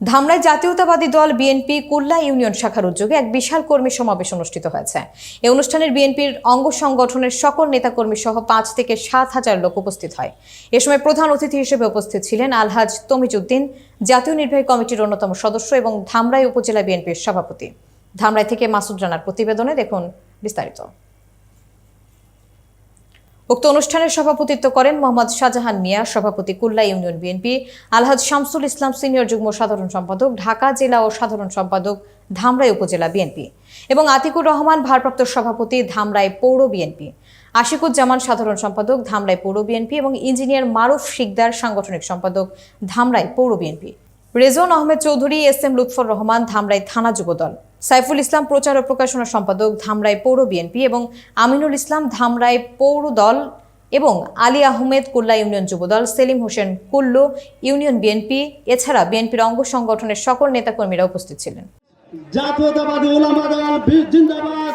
ধামরায় জাতীয়তাবাদী দল বিএনপি কুল্লা ইউনিয়ন শাখার উদ্যোগে এক বিশাল কর্মী সমাবেশ অনুষ্ঠিত হয়েছে। এই অনুষ্ঠানের বিএনপির অঙ্গ সংগঠনের সকল নেতাকর্মী সহ পাঁচ থেকে সাত হাজার লোক উপস্থিত হয়। এ সময় প্রধান অতিথি হিসেবে উপস্থিত ছিলেন আলহাজ তমিজউদ্দিন জাতীয় নির্বাহী কমিটির অন্যতম সদস্য এবং ধামরাই উপজেলা বিএনপির সভাপতি। ধামরাই থেকে মাসুদ রানার প্রতিবেদনে দেখুন বিস্তারিত। উক্ত অনুষ্ঠানের সভাপতিত্ব করেন মোহাম্মদ শাহজাহান মিয়া, সভাপতি Kulla union BNP, Alhaj Shamsul Islam senior যুগ্ম সাধারণ সম্পাদক, ঢাকা জেলা ও সাধারণ সম্পাদক, ধামরাই উপজেলা বিএনপি এবং আতিকুর রহমান, ভারপ্রাপ্ত সভাপতি, ধামরাই পৌর বিএনপি, আশিকুজ্জামান সাধারণ সম্পাদক, ধামরাই পৌর বিএনপি এবং ইঞ্জিনিয়ার মারুফ শিকদার, সাংগঠনিক সম্পাদক, ধামরাই পৌর BNP. Rezon Ahmed Chowdhury, S M Lutfur Rahman, Dhamrai থানা যুবদল। সাইফুল ইসলাম প্রচার ও প্রকাশনা সম্পাদক ধামরাই পৌর বিএনপি এবং আমিনুল ইসলাম ধামরাই পৌর দল এবং Ali Ahmed Kulla union Jubo Dal, Selim Hossain Kullu union BNP, এছাড়া বিএনপির অঙ্গ সংগঠনের সকল নেতাকর্মীরা উপস্থিত ছিলেন। জাতীয়তাবাদী ওলামা দল জিন্দাবাদ।